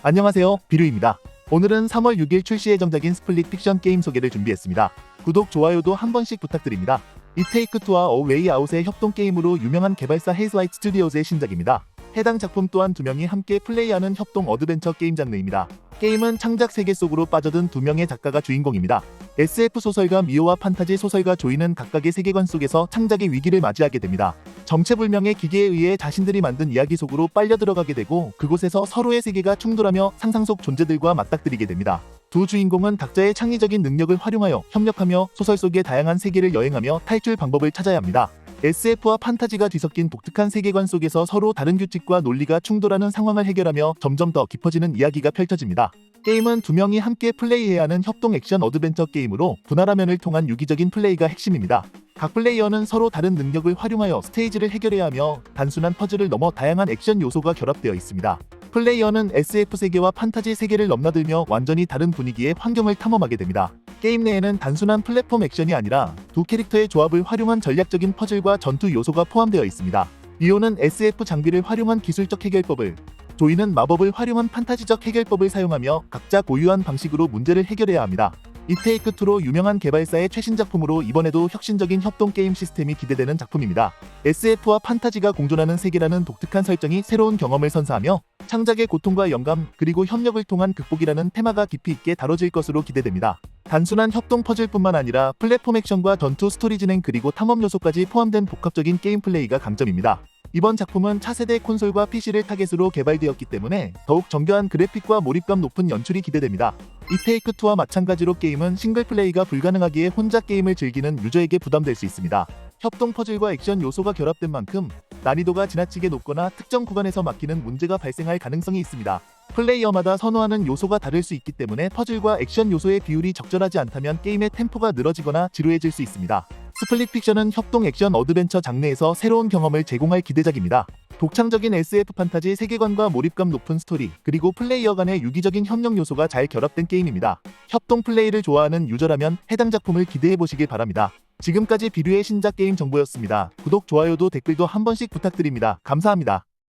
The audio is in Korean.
안녕하세요. 비루입니다. 오늘은 3월 6일 출시 예정작인 스플릿 픽션 게임 소개를 준비했습니다. 구독, 좋아요도 한 번씩 부탁드립니다. 이 테이크 투와 어 웨이 아웃의 협동 게임으로 유명한 개발사 헤이즈라이트 스튜디오즈의 신작입니다. 해당 작품 또한 두 명이 함께 플레이하는 협동 어드벤처 게임 장르입니다. 게임은 창작 세계 속으로 빠져든 두 명의 작가가 주인공입니다. SF 소설가 미오와 판타지 소설가 조이는 각각의 세계관 속에서 창작의 위기를 맞이하게 됩니다. 정체불명의 기계에 의해 자신들이 만든 이야기 속으로 빨려 들어가게 되고 그곳에서 서로의 세계가 충돌하며 상상 속 존재들과 맞닥뜨리게 됩니다. 두 주인공은 각자의 창의적인 능력을 활용하여 협력하며 소설 속의 다양한 세계를 여행하며 탈출 방법을 찾아야 합니다. SF와 판타지가 뒤섞인 독특한 세계관 속에서 서로 다른 규칙과 논리가 충돌하는 상황을 해결하며 점점 더 깊어지는 이야기가 펼쳐집니다. 게임은 두 명이 함께 플레이해야 하는 협동 액션 어드벤처 게임으로 분할화면을 통한 유기적인 플레이가 핵심입니다. 각 플레이어는 서로 다른 능력을 활용하여 스테이지를 해결해야 하며 단순한 퍼즐을 넘어 다양한 액션 요소가 결합되어 있습니다. 플레이어는 SF 세계와 판타지 세계를 넘나들며 완전히 다른 분위기의 환경을 탐험하게 됩니다. 게임 내에는 단순한 플랫폼 액션이 아니라 두 캐릭터의 조합을 활용한 전략적인 퍼즐과 전투 요소가 포함되어 있습니다. 리오는 SF 장비를 활용한 기술적 해결법을, 조이는 마법을 활용한 판타지적 해결법을 사용하며 각자 고유한 방식으로 문제를 해결해야 합니다. 이 테이크 2로 유명한 개발사의 최신 작품으로 이번에도 혁신적인 협동 게임 시스템이 기대되는 작품입니다. SF와 판타지가 공존하는 세계라는 독특한 설정이 새로운 경험을 선사하며 창작의 고통과 영감 그리고 협력을 통한 극복이라는 테마가 깊이 있게 다뤄질 것으로 기대됩니다. 단순한 협동 퍼즐뿐만 아니라 플랫폼 액션과 전투 스토리 진행 그리고 탐험 요소까지 포함된 복합적인 게임 플레이가 강점입니다. 이번 작품은 차세대 콘솔과 PC를 타겟으로 개발되었기 때문에 더욱 정교한 그래픽과 몰입감 높은 연출이 기대됩니다. 이 테이크2와 마찬가지로 게임은 싱글 플레이가 불가능하기에 혼자 게임을 즐기는 유저에게 부담될 수 있습니다. 협동 퍼즐과 액션 요소가 결합된 만큼 난이도가 지나치게 높거나 특정 구간에서 막히는 문제가 발생할 가능성이 있습니다. 플레이어마다 선호하는 요소가 다를 수 있기 때문에 퍼즐과 액션 요소의 비율이 적절하지 않다면 게임의 템포가 늘어지거나 지루해질 수 있습니다. 스플릿 픽션은 협동 액션 어드벤처 장르에서 새로운 경험을 제공할 기대작입니다. 독창적인 SF 판타지 세계관과 몰입감 높은 스토리, 그리고 플레이어 간의 유기적인 협력 요소가 잘 결합된 게임입니다. 협동 플레이를 좋아하는 유저라면 해당 작품을 기대해 보시길 바랍니다. 지금까지 비류의 신작 게임 정보였습니다. 구독, 좋아요도 댓글도 한 번씩 부탁드립니다. 감사합니다.